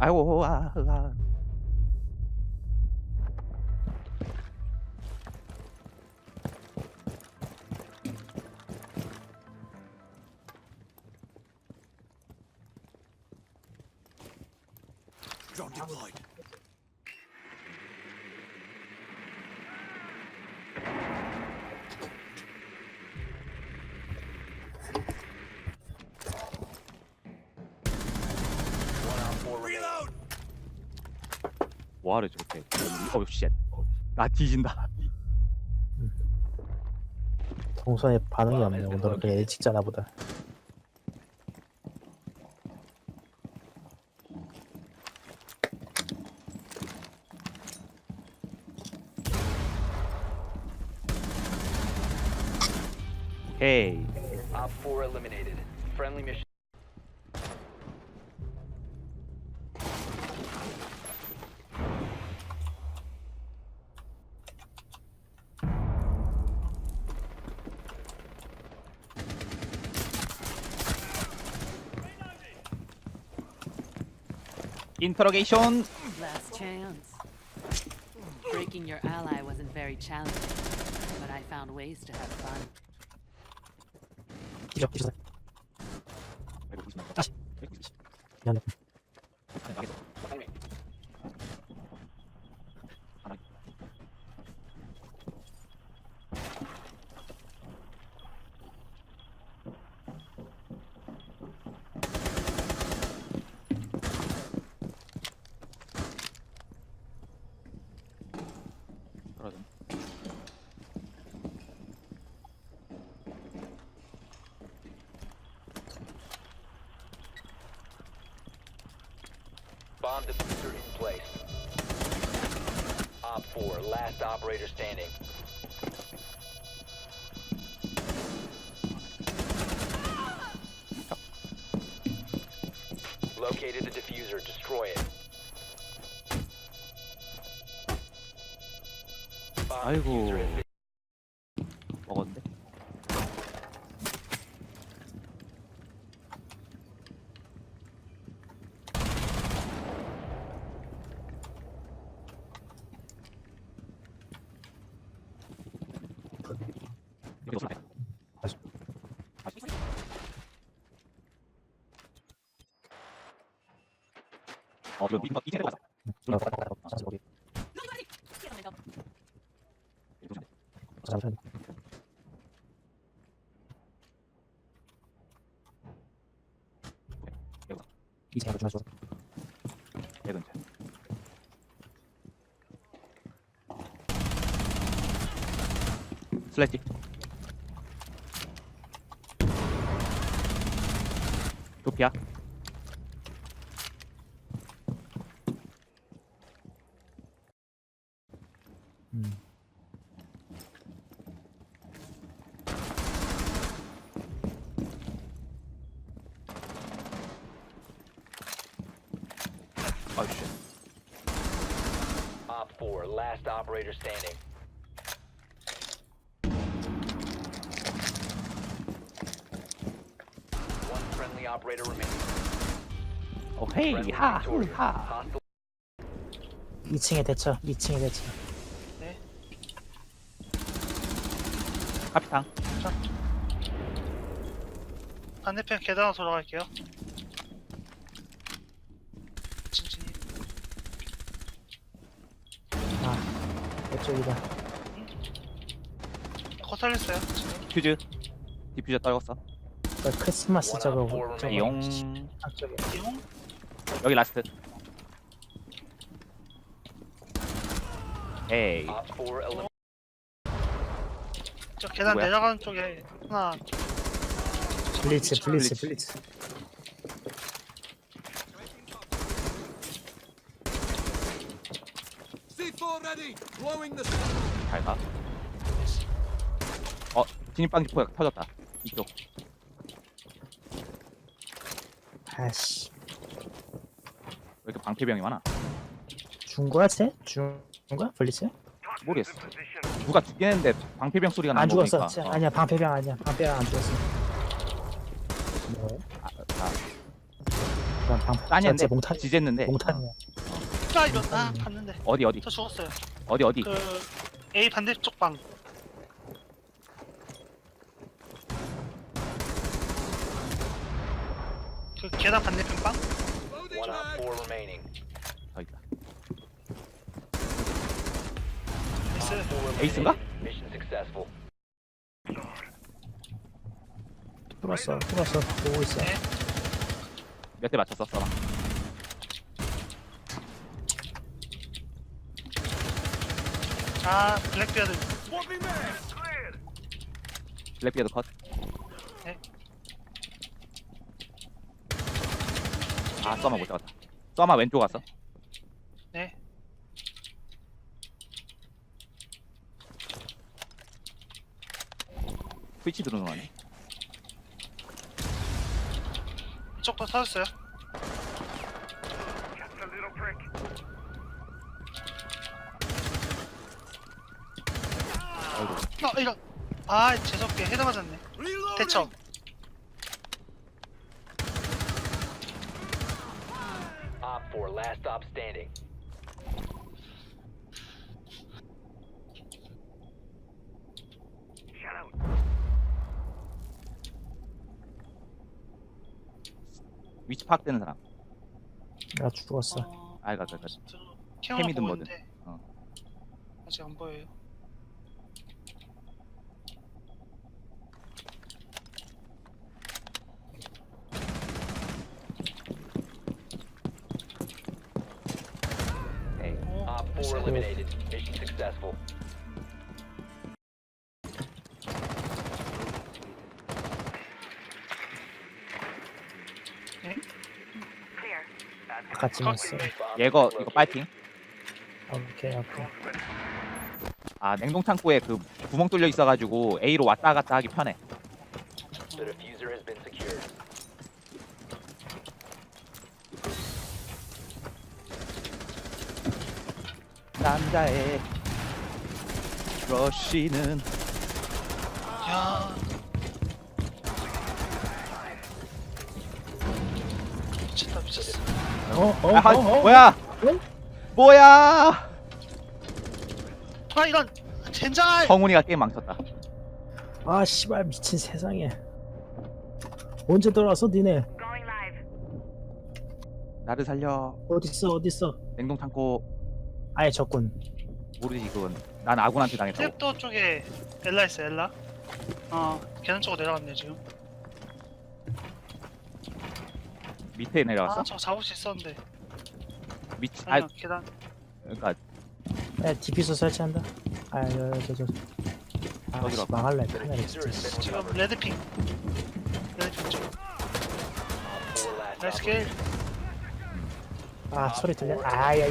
아이고 아, 아. Drone deployed. 뭐하래 저렇게 어우 쉣. 나 뒤진다 동선에 반응이 없네. 오늘은 그냥 일찍 자나 보다. 오케이 Op 4 eliminated. Friendly mission. 인터로게이션 Last chance. Breaking your ally wasn't very challenging, but I found ways to have fun. 기적 기적. 다시. 미안해. Bomb diffuser in place. Op 4, last operator standing. Located the diffuser. Destroy it. Bomb 아이고. diffuser has been 먹었는 어. 다시. 어, 이거 이거 이제 맞아. 다시 거기. 잠시만. 이제 하나 줘. 내 근처. 슬래지. 도피야. 음. 아이씨. Op 4, last operator standing. Operator remaining. 오케이. Friendly 하. victorious. 하. Hostile 2층에 대처. 2층에 대처. 카피탕. 반대편 계단으로 돌아갈게요. 진진이 아, 이쪽이다. 거 살렸어요. 진진이. 퓨즈. 디퓨저 떨궜어. 그 크리스마스 저거 원하는 저거 용. 여기 라스트. 에이. Op 4 eliminated. 저 계단? 내려가는 쪽에 하나 블리츠 블리츠 블리츠. 블리츠. C4 ready! Blowing the 잘 가. 어, 진입방 기포가 터졌다. 이쪽. 아씨. 왜 이렇게 방패병이 많아? 준 거야 쟤? 준 거야 블리츠? 모르겠어. 누가 죽긴 했는데 방패병 소리가 안 나는 죽었어. 거니까. 쟤 어. 아니야 방패병 아니야. 방패병 안 죽었어. 뭐? 아, 아, 그냥 방 딴이었는데 자체 몽탄 지졌는데 몽탄이야. 아 이거 아 봤는데 어디 어디 저 죽었어요 어디 어디 그 A 반대쪽 방 그 계단 반대편 방? Loading One op mag. 4 remaining. 저 있다 나이스 Op 4 eliminated. 에이스인가? Mission successful. 뚫었어 뚫었어 보고 있어. 네. 몇 대 맞췄어 써봐 아 블랙비어드. 블랙비어드 컷 아 써마 못 잡았다. 써마 왼쪽 갔어. 네. 스위치 들어오는 거 아니야? 이쪽도 터졌어요. 아이고. 어 이런 아 재수없게 헤드 맞았네. 대처 4 last stop standing. Shut out. 위치 파악되는 사람 나 죽었어. 어, 아이가 캐머라 케미든 보고 뭐든. 어. 아직 안 보여요 에이 오, Op 4 나이스. eliminated. Mission successful. 같이. Bomb 얘거. 이거 빨핑 오케이 오케이. 아 냉동 창고에 그 구멍 뚫려 있어가지고 A로 왔다 갔다 하기 편해 The diffuser has been secured. 남자의 러쉬는 야. 미쳤다 미쳤어. 어 어 아, 어, 어, 뭐야? 어? 뭐야? 아 이런 젠장할 성훈이가 게임 망쳤다. 아 씨발 미친 세상에. 언제 돌아왔어 니네? 나를 살려. 어딨어 어딨어? 냉동 창고 아예 적군. 모르지 그건 난 아군한테 당했다고 탭도 쪽에 엘라 있어 엘라 어 계단 쪽으로 내려갔네 지금 밑에 내려갔어? 아저 잡을 수 있었는데 밑, 아 아니요 계단 그러니까 야 디피소 설치한다. 아저저저. 아 어디로 씨, 갈까? 망할래 카메라 진짜. 지금. 레드핑 레드핑 쪽 Op 4 last 나이스. 킬 아 소리 들려? 아야